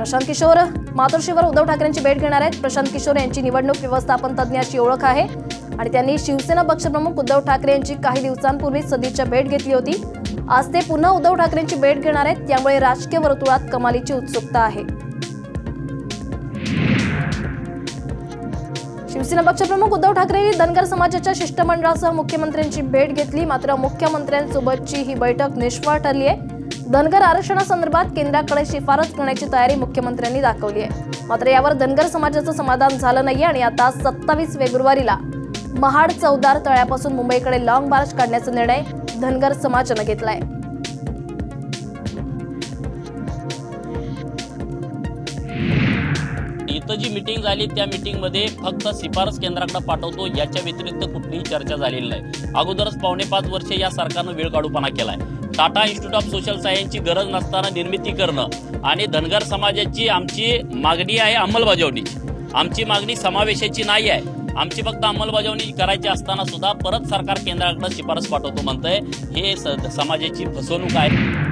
प्रशांत किशोर मातोश्रीवर उद्धव ठाकरेंची भेट घेणार आहेत. प्रशांत किशोर यांची निवडणूक व्यवस्थापन तज्ज्ञाची ओळख आहे. आणि त्यांनी शिवसेना पक्षप्रमुख उद्धव ठाकरे यांची काही दिवसांपूर्वी सदिच्छा भेट घेतली होती. आज ते पुन्हा उद्धव ठाकरेंची भेट घेणार आहेत. त्यामुळे राजकीय वर्तुळात कमालीची उत्सुकता आहे. शिवसेना पक्षप्रमुख उद्धव ठाकरे यांनी धनगर समाजाच्या शिष्टमंडळासह मुख्यमंत्र्यांची भेट घेतली. मात्र मुख्यमंत्र्यांसोबतची ही बैठक निष्फळ ठरली आहे. धनगर आरक्षणासंदर्भात केंद्राकडे शिफारस करण्याची तयारी मुख्यमंत्र्यांनी दाखवली आहे. मात्र यावर धनगर समाजाचं समाधान झालं नाही आणि आता सत्तावीस फेब्रुवारीला महाड चौदार तळ्यापासून मुंबईकडे लॉंग मार्च काढण्याचा निर्णय धनगर समाजानं घेतलाय. इथं जी मिटिंग झाली त्या मिटिंगमध्ये फक्त शिफारस केंद्राकडे पाठवतो याच्या व्यतिरिक्त कुठलीही चर्चा झालेली नाही. अगोदरच पावणे पाच वर्षे या सरकारनं वेळ काढूपणा केलाय. टाटा इन्स्टिट्यूट ऑफ सोशल सायन्सची गरज नसताना निर्मिती करणं आणि धनगर समाजाची आमची मागणी आहे अंमलबजावणीची आमची मागणी समावेशाची नाही आहे. आमची फक्त अंमलबजावणी करायची असताना सुद्धा परत सरकार केंद्राकडे शिफारस पाठवतो म्हणतंय. हे समाजाची फसवणूक आहे.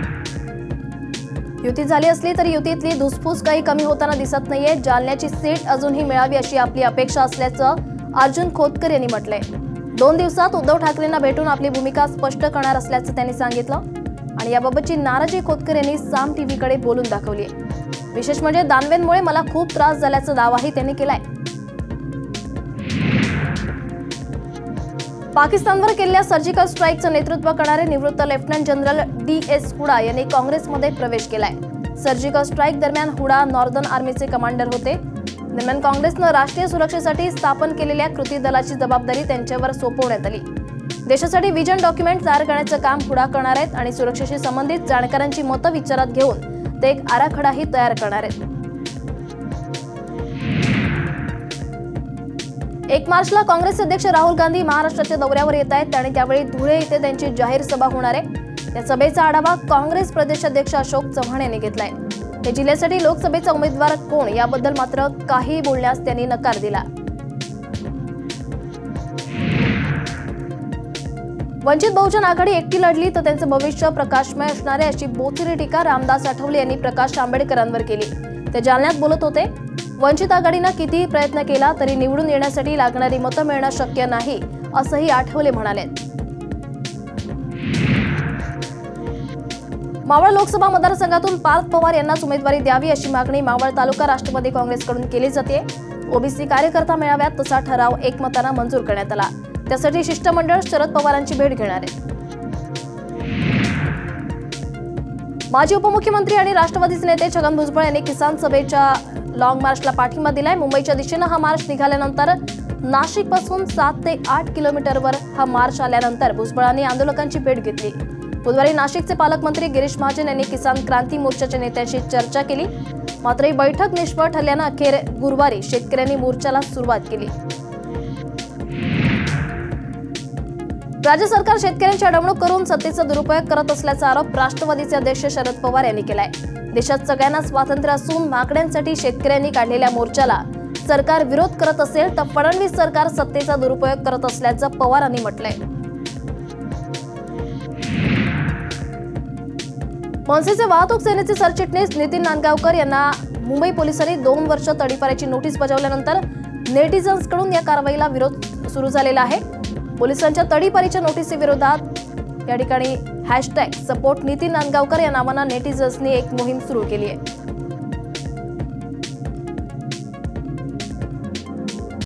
युती झाली असली तरी युतीतली धुसफूस काही कमी होताना दिसत नाहीये. जालन्याची सीट अजूनही मिळावी अशी आपली अपेक्षा असल्याचं अर्जुन खोतकर यांनी म्हटलंय. दोन दिवसात उद्धव ठाकरेंना भेटून आपली भूमिका स्पष्ट करणार असल्याचं त्यांनी सांगितलं. आणि याबाबतची नाराजी खोतकर यांनी साम टीव्हीकडे बोलून दाखवली विशेष म्हणजे दानवेंमुळे मला खूप त्रास झाल्याचा दावाही त्यांनी केलाय. पाकिस्तानवर केलेल्या सर्जिकल स्ट्राईकचं नेतृत्व करणारे निवृत्त lieutenant general D S Hooda यांनी काँग्रेसमध्ये प्रवेश केलाय. सर्जिकल स्ट्राईक दरम्यान हुडा नॉर्दर्न आर्मीचे कमांडर होते. दरम्यान काँग्रेसनं राष्ट्रीय सुरक्षेसाठी स्थापन केलेल्या कृती दलाची जबाबदारी त्यांच्यावर सोपवण्यात आली. देशासाठी विजन डॉक्युमेंट तयार करण्याचं काम पुढा करणार आहेत आणि सुरक्षेशी संबंधित जाणकारांची मतं विचारात घेऊन ते एक आराखडाही तयार करणार आहेत. एक मार्चला काँग्रेस अध्यक्ष राहुल गांधी महाराष्ट्राच्या दौऱ्यावर येत आहेत आणि त्यावेळी धुळे इथे त्यांची जाहीर सभा होणार आहे. त्या सभेचा आढावा काँग्रेस प्रदेशाध्यक्ष अशोक चव्हाण यांनी घेतलाय. या जिल्ह्यासाठी लोकसभेचा उमेदवार कोण? याबद्दल मात्र काही बोलण्यास त्यांनी नकार दिला. वंचित बहुजन आघाडी एकटी लढली तर त्यांचं भविष्य प्रकाशमय असणारे अशी बोथिरी टीका रामदास आठवले यांनी प्रकाश आंबेडकरांवर केली. ते जालन्यात बोलत होते वंचित आघाडीनं कितीही प्रयत्न केला तरी निवडून येण्यासाठी लागणारी मतं मिळणं शक्य नाही असंही आठवले म्हणाले मावळ लोकसभा मतदारसंघातून पार्थ पवार यांनाच उमेदवारी द्यावी अशी मागणी मावळ तालुका राष्ट्रवादी काँग्रेसकडून केली जाते. ओबीसी कार्यकर्ता मेळाव्यात तसा ठराव एकमतानं मंजूर करण्यात आला. त्यासाठी शिष्टमंडळ शरद पवारांची भेट घेणार आहे. माजी उपमुख्यमंत्री आणि राष्ट्रवादीचे नेते छगन भुजबळ यांनी किसान सभेच्या लॉंग मार्चला पाठिंबा दिलाय. मुंबईच्या दिशेनं हा मार्च निघाल्यानंतर नाशिकपासून सात ते आठ किलोमीटरवर हा मार्च आल्यानंतर भुजबळांनी आंदोलकांची भेट घेतली. बुधवारी नाशिकचे पालकमंत्री गिरीश महाजन यांनी किसान क्रांती मोर्चाच्या नेत्यांशी चर्चा केली. मात्र ही बैठक निष्फळ ठरल्यानं अखेर गुरुवारी शेतकऱ्यांनी मोर्चाला सुरुवात केली. राज्य सरकार शेतकऱ्यांची अडवणूक करून सत्तेचा दुरुपयोग करत असल्याचा आरोप राष्ट्रवादीचे अध्यक्ष शरद पवार यांनी केलाय. देशात सगळ्यांना स्वातंत्र्य असून मागण्यांसाठी शेतकऱ्यांनी काढलेल्या मोर्चाला सरकार विरोध करत असेल तर फडणवीस सरकार सत्तेचा दुरुपयोग करत असल्याचं पवारांनी म्हटलंय. मनसेचे वाहतूक सेनेचे सरचिटणीस नितीन नांदगावकर यांना मुंबई पोलिसांनी दोन वर्ष तडीपाऱ्याची नोटीस बजावल्यानंतर नेटिझन्सकडून या कारवाईला विरोध सुरू झालेला आहे. पोलिसांच्या तडीपारीच्या नोटीसीविरोधात या ठिकाणी हॅशटॅग सपोर्ट नितीन नांदगावकर या नावानं नेटिझन्सनी एक मोहीम सुरू केली आहे.